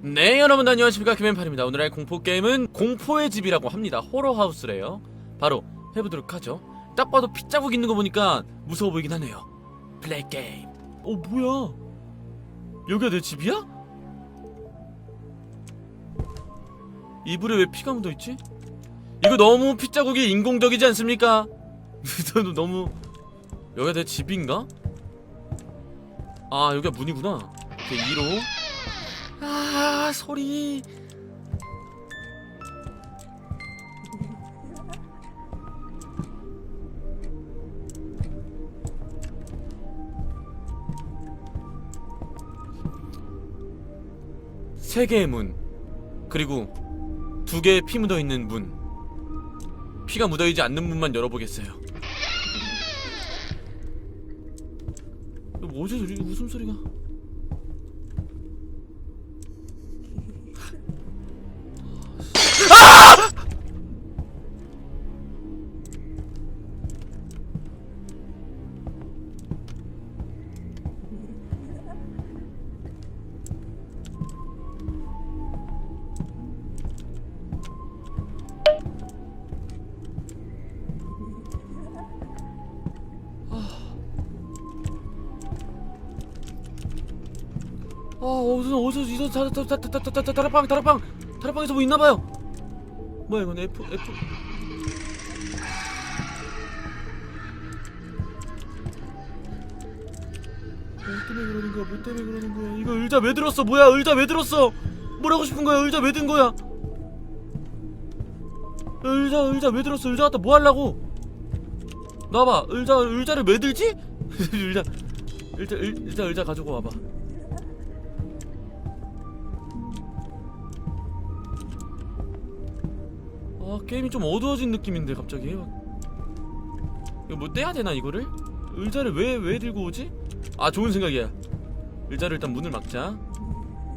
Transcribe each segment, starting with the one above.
네 여러분 안녕하십니까? 김앤팔입니다. 오늘 할 공포게임은 공포의 집이라고 합니다. 호러하우스래요. 바로 해보도록 하죠. 딱 봐도 핏자국 있는 거 보니까 무서워 보이긴 하네요. 플레이 게임. 어 뭐야? 여기가 내 집이야? 이불에 왜 피가 묻어있지? 이거 너무 핏자국이 인공적이지 않습니까? 너무 여기가 내 집인가? 아 여기가 문이구나. 이렇게 2로 아 소리. 세 개의 문 그리고 두 개의 피 묻어 있는 문. 피가 묻어 있지 않는 문만 열어보겠어요. 뭐지 소리 웃음소리가 아 어디서 어디서 이서 다다다다다다 다락방 다락방 다락방에서 뭐 있나봐요. 뭐야 이건 F F. 뭐 때문에 그러는 거야? 뭐 때문에 그러는 거야? 이거 의자 왜 들었어? 뭐야 의자 왜 들었어? 뭐라고 싶은 거야? 의자 왜 든 거야? 의자 의자 왜 들었어? 의자 갖다 뭐 하려고? 나봐 의자 의자를 왜 들지? 의자 의- 의자 의자 가지고 와봐. 아 게임이 좀 어두워진 느낌인데 갑자기. 이거 뭐 떼야 되나 이거를? 의자를 왜 왜 들고 오지? 아 좋은 생각이야. 의자를 일단 문을 막자.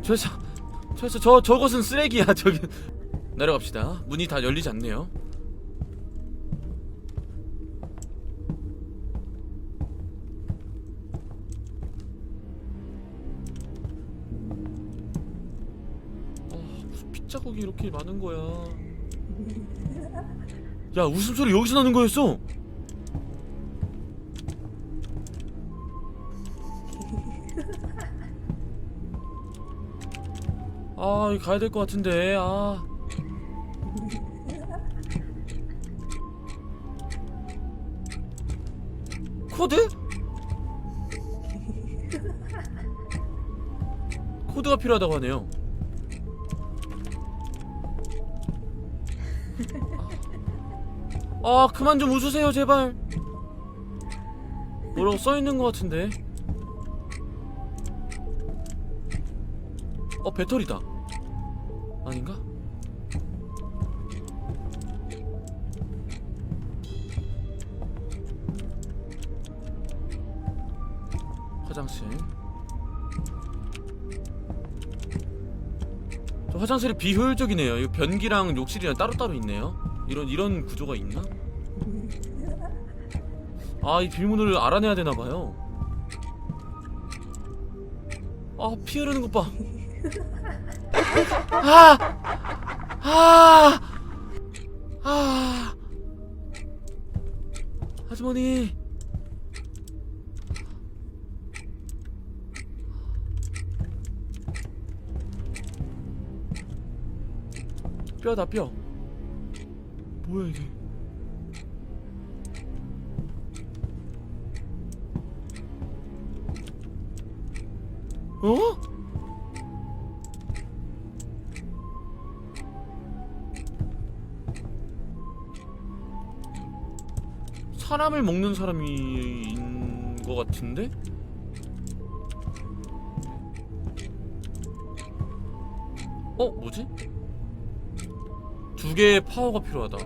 저저 저 저 저 저것은 쓰레기야 저기. 내려갑시다. 문이 다 열리지 않네요. 아 무슨 핏자국이 이렇게 많은 거야 야 웃음소리 여기서 나는 거였어. 아 여기 가야 될 것 같은데 아. 코드? 코드가 필요하다고 하네요 아 그만 좀 웃으세요 제발. 뭐라고 써있는 것 같은데? 어 배터리다. 아닌가? 화장실. 저 화장실이 비효율적이네요. 이거 변기랑 욕실이랑 따로따로 있네요 이런 이런 구조가 있나? 아 이 비밀문을 알아내야 되나 봐요 아 피 흐르는 것 봐 아! 아! 아! 아주머니 뼈다 뼈 뭐야 이게 어? 사람을 먹는 사람인 것 같은데? 어? 뭐지? 두 개의 파워가 필요하다.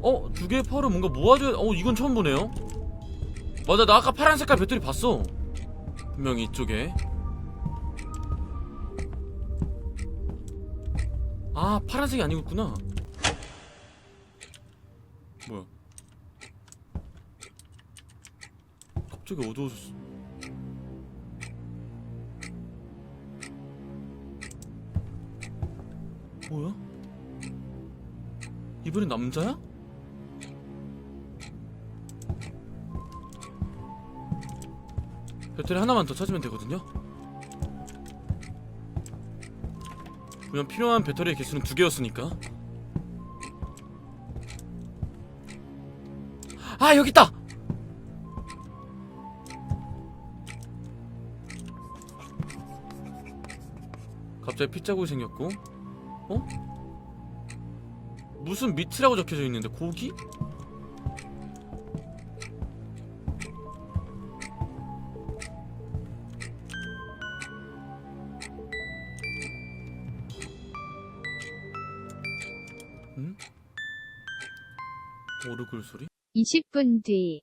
어? 두 개의 파워를 뭔가 모아줘야... 어? 이건 처음 보네요? 맞아 나 아까 파란 색깔 배터리 봤어 분명히 이쪽에 아 파란색이 아니었구나 뭐야 갑자기 어두워졌어 뭐야? 이번엔 남자야? 배터리 하나만 더 찾으면 되거든요. 그냥 필요한 배터리의 개수는 두 개였으니까. 아 여기 있다. 갑자기 핏자국이 생겼고, 어? 무슨 미트라고 적혀져 있는데 고기? 응? 오르골 소리? 20분 뒤.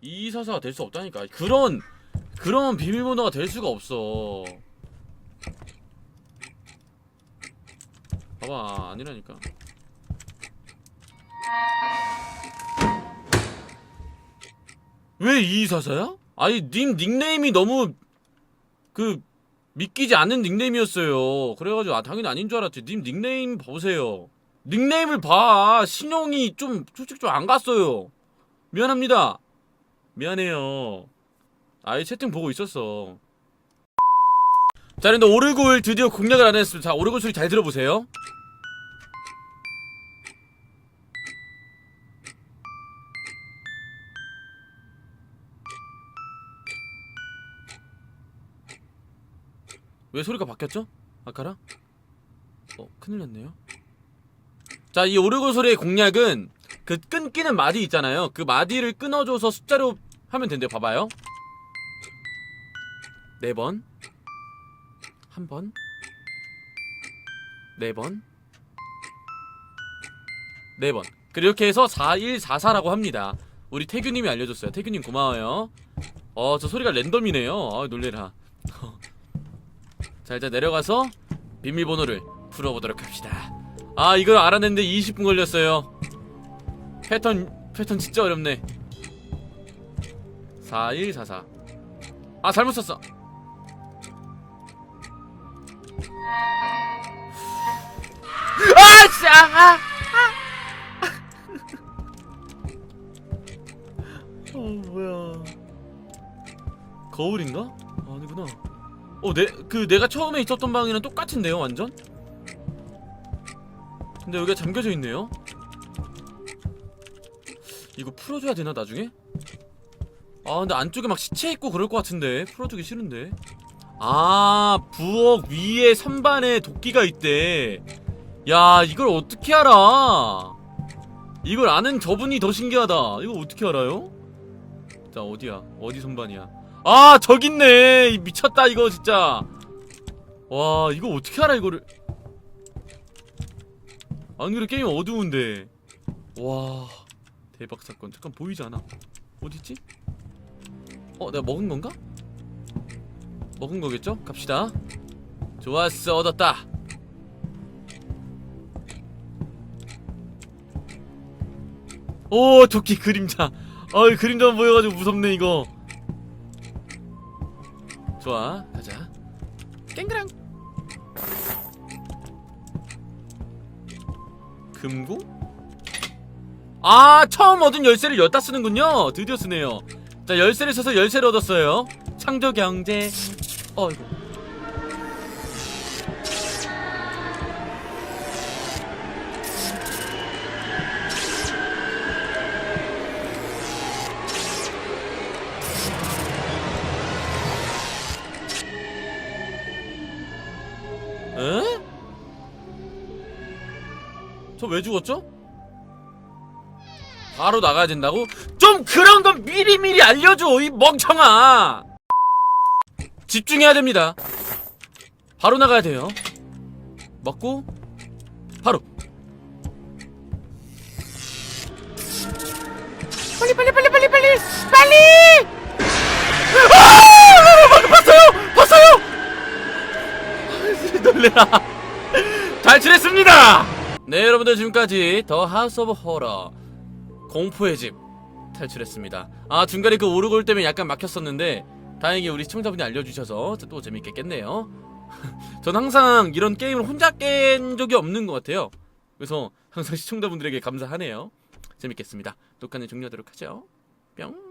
이 사사가 될 수 없다니까. 그런 그런 비밀번호가 될 수가 없어. 봐봐 아니라니까. 왜 이사사야? 아니 님 닉네임이 너무 그 믿기지 않는 닉네임이었어요. 그래가지고 아 당연히 아닌 줄 알았지. 님 닉네임 보세요. 닉네임을 봐. 신용이 좀 솔직히 좀 안 갔어요. 미안합니다. 미안해요. 아이 채팅 보고 있었어. 자, 근데 오르골 드디어 공략을 안 했습니다. 자, 오르골 소리 잘 들어보세요. 왜 소리가 바뀌었죠? 아까랑? 어, 큰일 났네요. 자, 이 오르골 소리의 공략은 그 끊기는 마디 있잖아요. 그 마디를 끊어줘서 숫자로 하면 된대요. 봐봐요. 네 번, 한 번, 네 번, 네 번. 그렇게 해서 4144라고 합니다. 우리 태규님이 알려줬어요. 태규님 고마워요. 어, 저 소리가 랜덤이네요. 아, 놀래라. 자, 일단 내려가서 비밀번호를 풀어보도록 합시다. 아, 이걸 알아냈는데 20분 걸렸어요. 패턴 패턴 진짜 어렵네. 4144. 아 잘못 썼어. 아, 씨, 아, 아, 어 뭐야? 거울인가? 아, 아니구나. 어, 내그 내가 처음에 있었던 방이랑 똑같은데요, 완전? 근데 여기가 잠겨져 있네요. 이거 풀어줘야 되나 나중에? 아 근데 안쪽에 막 시체 있고 그럴 것 같은데. 풀어주기 싫은데. 아 부엌 위에 선반에 도끼가 있대. 야 이걸 어떻게 알아? 이걸 아는 저분이 더 신기하다. 이거 어떻게 알아요? 자 어디야? 어디 선반이야? 아 저기 있네. 이 미쳤다 이거 진짜. 와 이거 어떻게 알아 이거를? 안 그래 게임 어두운데. 와 대박 사건. 잠깐 보이지 않아? 어디있지? 어 내가 먹은 건가? 먹은 거겠죠? 갑시다. 좋았어 얻었다. 오 도끼 그림자. 어이 그림자 보여가지고 무섭네 이거. 좋아 가자. 깽그랑. 금고? 아 처음 얻은 열쇠를 여기다 쓰는군요. 드디어 쓰네요 자 열쇠를 써서 열쇠를 얻었어요 창조 경제 어이구 에? 저 왜 죽었죠? 바로 나가야 된다고? 좀 그런 건 미리미리 알려줘 이 멍청아. 집중해야 됩니다. 바로 나가야 돼요. 먹고 바로. 빨리 빨리 빨리 빨리 빨리! 빨리! 아! 봤어요! 봤어요! 놀래라. 잘 지냈습니다! 네 여러분들 지금까지 더 하우스 오브 호러 공포의 집 탈출했습니다. 아 중간에 그 오르골 때문에 약간 막혔었는데 다행히 우리 시청자분이 알려주셔서 또 재밌게 깼네요. 전 항상 이런 게임을 혼자 깬 적이 없는 것 같아요. 그래서 항상 시청자분들에게 감사하네요. 재밌겠습니다. 녹화는 종료하도록 하죠. 뿅.